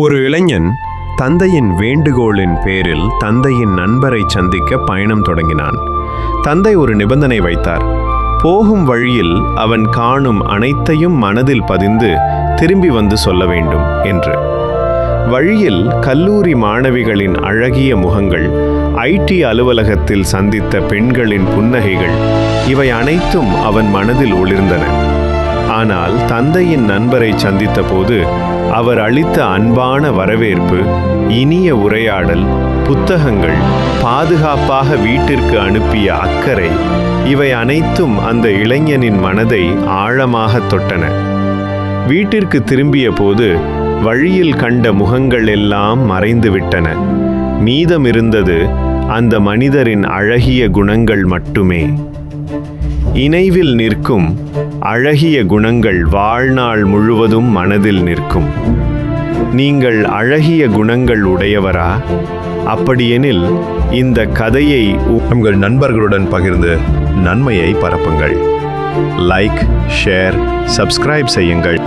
ஒரு இளைஞன் தந்தையின் வேண்டுகோளின் பேரில் தந்தையின் நண்பரை சந்திக்க பயணம் தொடங்கினான். தந்தை ஒரு நிபந்தனை வைத்தார். போகும் வழியில் அவன் காணும் அனைத்தையும் மனதில் பதிந்து திரும்பி வந்து சொல்ல வேண்டும் என்று. வழியில் கல்லூரி மாணவிகளின் அழகிய முகங்கள் ஐடி அலுவலகத்தில் சந்தித்த பெண்களின் புன்னகைகள் இவை அனைத்தும் அவன் மனதில் ஒளிர்ந்தன. ஆனால் தந்தையின் நண்பரை சந்தித்தபோது அவர் அளித்த அன்பான வரவேற்பு இனிய உரையாடல் புத்தகங்கள் பாதுகாப்பாக வீட்டிற்கு அனுப்பிய அக்கறை இவை அனைத்தும் அந்த இளைஞனின் மனதை ஆழமாகத் தொட்டன. வீட்டிற்கு திரும்பிய போது வழியில் கண்ட முகங்கள் எல்லாம் மறைந்துவிட்டன. மீதமிருந்தது அந்த மனிதரின் அழகிய குணங்கள் மட்டுமே. இணைவில் நிற்கும் அழகிய குணங்கள் வாழ்நாள் முழுவதும் மனதில் நிற்கும். நீங்கள் அழகிய குணங்கள் உடையவரா? அப்படியெனில் இந்த கதையை உங்கள் நண்பர்களுடன் பகிர்ந்து நன்மையை பரப்புங்கள். லைக் ஷேர் சப்ஸ்கிரைப் செய்யுங்கள்.